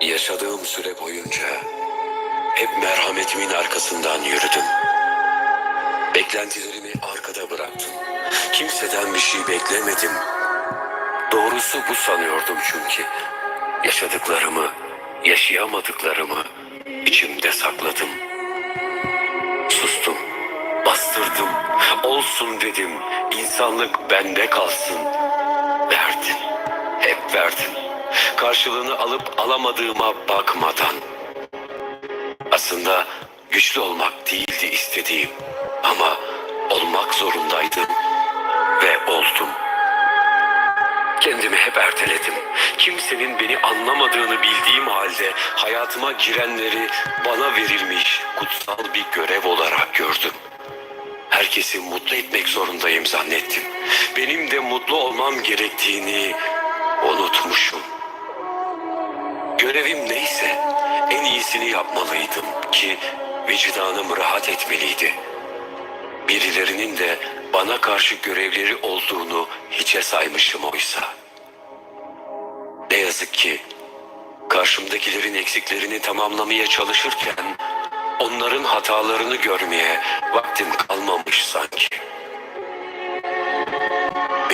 Yaşadığım süre boyunca hep merhametimin arkasından yürüdüm. Beklentilerimi arkada bıraktım. Kimseden bir şey beklemedim. Doğrusu bu sanıyordum çünkü. Yaşadıklarımı, yaşayamadıklarımı içimde sakladım. Sustum, bastırdım, olsun dedim. İnsanlık bende kalsın. Verdin, hep verdin. Karşılığını alıp alamadığıma bakmadan. Aslında güçlü olmak değildi istediğim ama olmak zorundaydım ve oldum. Kendimi hep erteledim. Kimsenin beni anlamadığını bildiğim halde hayatıma girenleri bana verilmiş kutsal bir görev olarak gördüm. Herkesi mutlu etmek zorundayım zannettim. Benim de mutlu olmam gerektiğini unutmuşum. Görevim neyse en iyisini yapmalıydım ki vicdanım rahat etmeliydi. Birilerinin de bana karşı görevleri olduğunu hiçe saymışım oysa. Ne yazık ki karşımdakilerin eksiklerini tamamlamaya çalışırken onların hatalarını görmeye vaktim kalmamış sanki.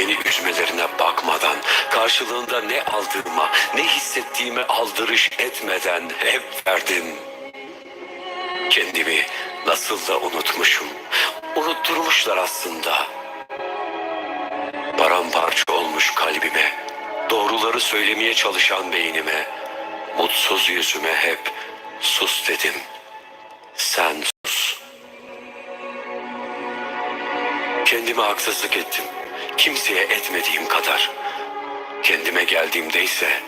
Beni üzmelerine bakmadan, karşılığında ne aldığıma, ne hissettiğime aldırış etmeden hep verdim. Kendimi nasıl da unutmuşum. Unutturmuşlar aslında. Paramparça olmuş kalbime, doğruları söylemeye çalışan beynime, mutsuz yüzüme hep sus dedim. Sen sus. Kendime haksızlık ettim. Kimseye etmediğim kadar. Kendime geldiğimde ise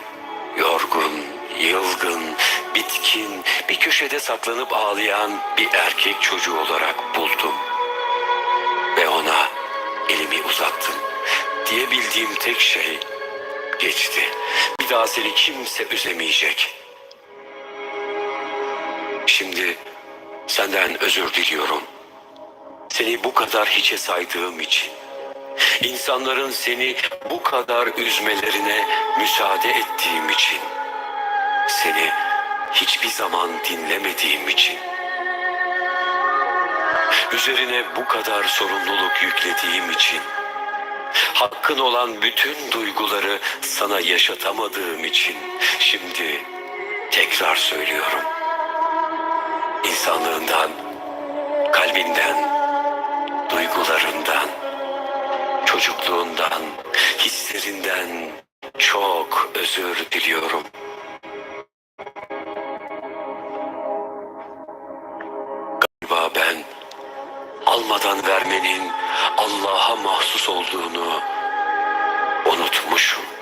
yorgun, yılgın, bitkin, bir köşede saklanıp ağlayan bir erkek çocuğu olarak buldum. Ve ona elimi uzattım. Diyebildiğim tek şey geçti. Bir daha seni kimse üzemeyecek. Şimdi senden özür diliyorum. Seni bu kadar hiçe saydığım için. İnsanların seni bu kadar üzmelerine müsaade ettiğim için. Seni hiçbir zaman dinlemediğim için. Üzerine bu kadar sorumluluk yüklediğim için. Hakkın olan bütün duyguları sana yaşatamadığım için. Şimdi tekrar söylüyorum. İnsanlığından, kalbinden, duygularından, çocukluğundan, hislerinden çok özür diliyorum. Galiba ben almadan vermenin Allah'a mahsus olduğunu unutmuşum.